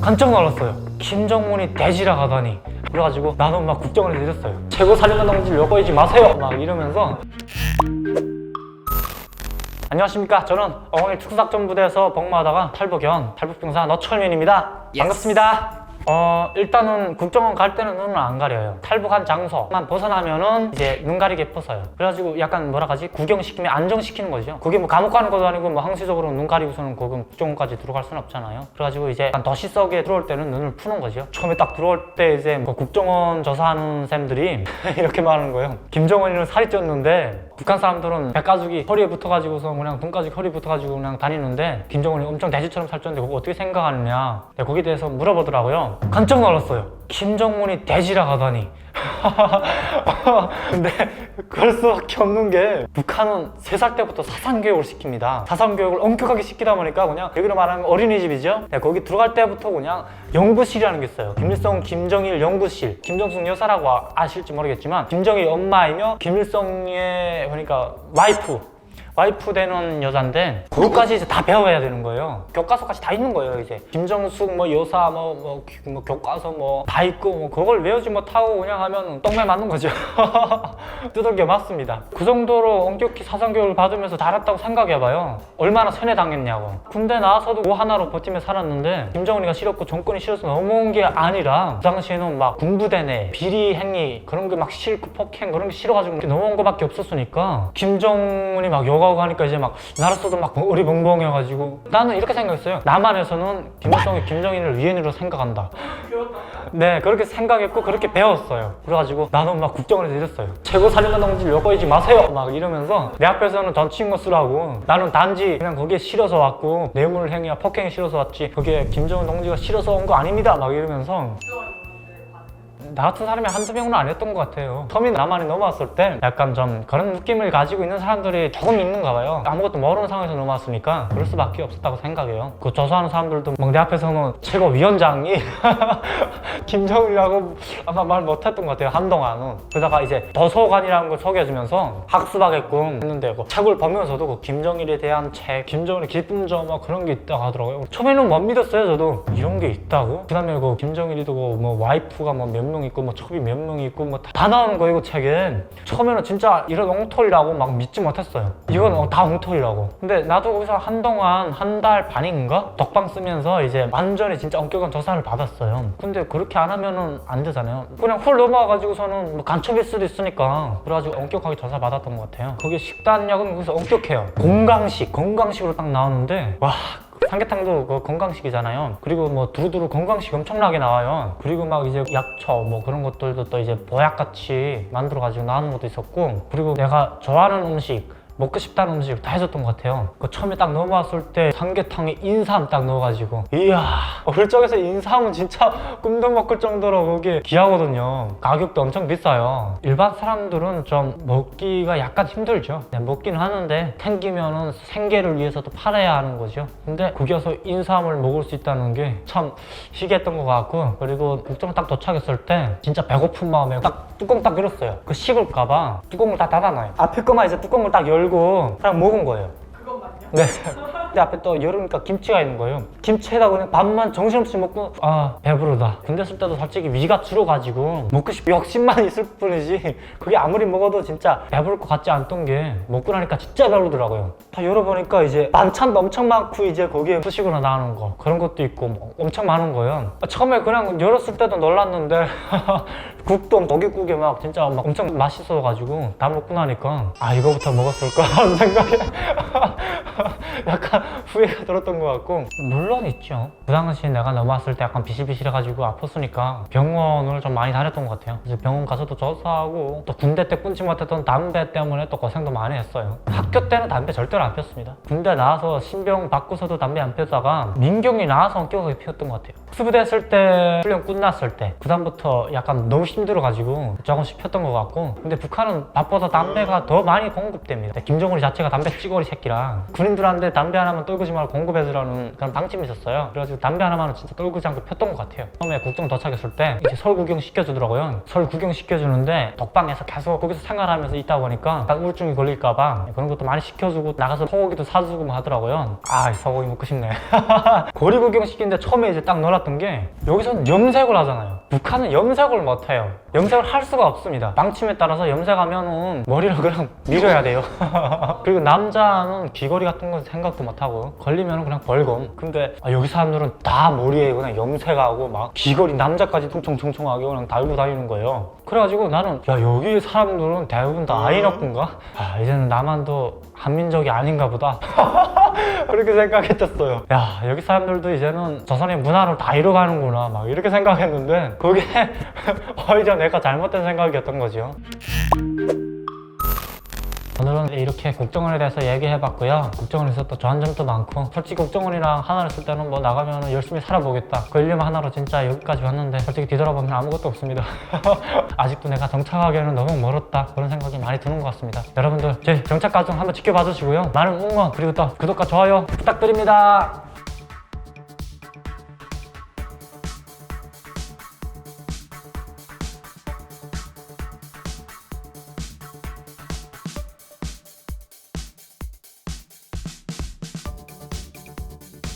깜짝 놀랐어요. 김정은이 대지라 하다니. 그래가지고 나는 막 국정원에 늦었어요. 최고 살인마 동지를 요구하지 마세요. 막 이러면서 안녕하십니까. 저는 어머니 특수작전부대에서 복무하다가 탈북 연 탈북 병사 너철민입니다. 반갑습니다. 어 일단은 국정원 갈 때는 눈을 안 가려요. 탈북한 장소만 벗어나면은 이제 눈 가리게 벗어요. 그래가지고 약간 뭐라 하지 구경시키면 안정시키는 거죠. 그게 뭐 감옥 가는 것도 아니고 뭐 항시적으로 눈 가리고서는 거기 국정원까지 들어갈 수는 없잖아요. 그래가지고 이제 더시 속에 들어올 때는 눈을 푸는 거죠. 처음에 딱 들어올 때 이제 뭐 국정원 조사하는 쌤들이 이렇게 말하는 거예요. 김정은이는 살이 쪘는데 북한 사람들은 백가죽이 허리에 붙어가지고서 그냥 등가죽 허리 붙어가지고 그냥 다니는데 김정은이 엄청 돼지처럼 살쪘는데 그거 어떻게 생각하느냐 내가 거기에 대해서 물어보더라고요 깜짝 놀랐어요. 김정은이 돼지라 하다니. 근데 그럴 수밖에 없는 게 북한은 세 살 때부터 사상교육을 시킵니다. 사상교육을 엄격하게 시키다 보니까 그냥 여기로 말하면 어린이집이죠? 네, 거기 들어갈 때부터 그냥 연구실이라는 게 있어요. 김일성 김정일 연구실. 김정숙 여사라고 아- 아실지 모르겠지만 김정일 엄마이며 김일성의 그러니까 와이프 와이프 되는 여잔데 그것까지 이제 다 배워야 되는 거예요. 교과서까지 다 있는 거예요. 이제 김정숙 뭐 여사 뭐, 뭐, 기- 뭐 교과서 뭐 다 있고 뭐 그걸 외우지 못하고 그냥 하면 똥매 맞는 거죠. 두들겨 맞습니다. 그 정도로 엄격히 사상교육을 받으면서 잘했다고 생각해봐요. 얼마나 세뇌당했냐고. 군대 나와서도 뭐 하나로 버티며 살았는데 김정은이가 싫었고 정권이 싫어서 넘어온 게 아니라 그 당시에는 막 군부대내 비리 행위 그런 게 막 싫고 폭행 그런 게 싫어가지고 넘어온 거밖에 없었으니까 김정은이 막 여가 고 하니까 이제 막 나로서도 막 어리벙벙해가지고. 나는 이렇게 생각했어요. 남한에서는 김일성이 김정인을 위인으로 생각한다. 네 그렇게 생각했고 그렇게 배웠어요. 그래가지고 나는 막 국정원에서 이랬어요. 최고 살인마 동지를 요구하지 마세요! 막 이러면서 내 앞에서는 던친 것으라고. 나는 단지 그냥 거기에 실어서 왔고 뇌물 행위와 폭행이 실어서 왔지 그게 김정은 동지가 실어서 온 거 아닙니다! 막 이러면서 나 같은 사람이 한두 명은 아니었던 것 같아요. 처음에 남한에 넘어왔을 때 약간 좀 그런 느낌을 가지고 있는 사람들이 조금 있는가 봐요. 아무것도 모르는 상황에서 넘어왔으니까 그럴 수밖에 없었다고 생각해요. 그 조사하는 사람들도 막내 앞에서는 최고 위원장이 김정일이라고 아마 말 못했던 것 같아요. 한동안은. 그러다가 이제 도서관이라는 걸 소개해주면서 학습하게끔 했는데 그 책을 보면서도 그 김정일에 대한 책, 김정일의 기쁜 점막 그런 게 있다고 하더라고요. 처음에는 못 믿었어요, 저도. 이런 게 있다고? 그 다음에 그 김정일이도 와이프가 뭐몇 명 있고 뭐 첩이 몇 명 있고 뭐 다 나오는 거예요, 그 책에. 처음에는 진짜 이런 엉터리라고 막 믿지 못했어요. 이건 어, 다 엉터리라고. 근데 나도 거기서 한동안 한 달 반인가? 덕방 쓰면서 이제 완전히 진짜 엄격한 조사를 받았어요. 근데 그렇게 안 하면은 안 되잖아요. 그냥 훌 넘어가가지고서는 뭐 간첩일 수도 있으니까. 그래가지고 엄격하게 조사 받았던 것 같아요. 그게 식단약은 거기서 엄격해요. 건강식, 건강식으로 딱 나오는데, 와, 삼계탕도 그 건강식이잖아요. 그리고 뭐 두루두루 건강식 엄청나게 나와요. 그리고 막 이제 약초 뭐 그런 것들도 또 이제 보약같이 만들어가지고 나오는 것도 있었고 그리고 내가 좋아하는 음식 먹고 싶다는 음식 다 해줬던 것 같아요. 그 처음에 딱 넘어왔을 때 삼계탕에 인삼 딱 넣어가지고 이야 어릴 적에서 인삼은 진짜 꿈도 못 꿀 정도로 그게 귀하거든요. 가격도 엄청 비싸요. 일반 사람들은 좀 먹기가 약간 힘들죠. 네, 먹기는 하는데 생기면은 생계를 위해서도 팔아야 하는 거죠. 근데 거기서 인삼을 먹을 수 있다는 게 참 희귀했던 것 같고 그리고 국정 딱 도착했을 때 진짜 배고픈 마음에 딱 뚜껑 딱 열었어요. 그 식을까봐 뚜껑을 다 닫아놔요. 앞에 거만 이제 뚜껑을 딱 열고 그냥 먹은 거예요. 그것만요? 네. 근데 앞에 또 열으니까 김치가 있는 거예요. 김치에다 그냥 밥만 정신없이 먹고 아 배부르다. 군대 쓸 때도 솔직히 위가 줄어가지고 먹고 싶 욕심만 있을 뿐이지 그게 아무리 먹어도 진짜 배부를 것 같지 않던 게 먹고 나니까 진짜 배부르더라고요. 다 열어보니까 이제 반찬도 엄청 많고 이제 거기에 후식으로 나오는 거 그런 것도 있고 뭐 엄청 많은 거예요. 아, 처음에 그냥 열었을 때도 놀랐는데 국도 고깃국에 막 진짜 막 엄청 맛있어가지고 다 먹고 나니까 아 이거부터 먹었을까 하는 생각에 약간 후회가 들었던 것 같고. 물론 있죠. 그 당시에 내가 넘어왔을 때 약간 비실비실해가지고 아팠으니까 병원을 좀 많이 다녔던 것 같아요. 그래서 병원 가서도 조사하고 또 군대 때 끊지 못했던 담배 때문에 또 고생도 많이 했어요. 학교 때는 담배 절대로 안 폈습니다. 군대 나와서 신병 받고서도 담배 안 폈다가 민경이 나와서 엄격하게 피웠던 것 같아요. 수부대 했을 때 훈련 끝났을 때 그 다음부터 약간 너무 힘들어가지고 조금씩 폈던 것 같고 근데 북한은 밥보다 담배가 더 많이 공급됩니다 김정은이 자체가 담배 찌거리 새끼라 군인들한테 담배 하나 하나만 떨구지 말고 공급해주라는 그런 방침이 있었어요. 그래가지고 담배 하나만은 진짜 떨구지 않고 폈던 것 같아요. 처음에 국정 도착했을 때 이제 설 구경 시켜주더라고요. 설 구경 시켜주는데 독방에서 계속 거기서 생활하면서 있다 보니까 딱 우울증이 걸릴까봐 그런 것도 많이 시켜주고 나가서 소고기도 사주고 뭐 하더라고요. 아, 이 소고기 먹고 싶네. 고리 구경 시키는데 처음에 이제 딱 놀랐던 게 여기서는 염색을 하잖아요. 북한은 염색을 못 해요. 염색을 할 수가 없습니다. 방침에 따라서 염색하면은 머리를 그냥 밀어야 돼요. 그리고 남자는 귀걸이 같은 건 생각도 못 하고 걸리면은 그냥 벌금. 근데 아, 여기 사람들은 다 머리에 그냥 염색하고 막 귀걸이 남자까지 퉁퉁퉁퉁하게 그냥 달고 다니는 거예요. 그래가지고 나는 야 여기 사람들은 대부분 다 아이너꾼가? 아 이제는 나만도 한민족이 아닌가 보다. 그렇게 생각했었어요. 야, 여기 사람들도 이제는 조선의 문화를 다 잃어가는구나. 막 이렇게 생각했는데, 그게 오히려 내가 잘못된 생각이었던 거죠. 오늘은 이렇게 국정원에 대해서 얘기해봤고요. 국정원에서 또 좋은 점도 많고, 솔직히 국정원이랑 하나를 쓸 때는 뭐 나가면 열심히 살아보겠다. 그 일념 하나로 진짜 여기까지 왔는데, 솔직히 뒤돌아보면 아무것도 없습니다. 아직도 내가 정착하기에는 너무 멀었다. 그런 생각이 많이 드는 것 같습니다. 여러분들, 제 정착 과정 한번 지켜봐 주시고요. 많은 응원, 그리고 또 구독과 좋아요 부탁드립니다.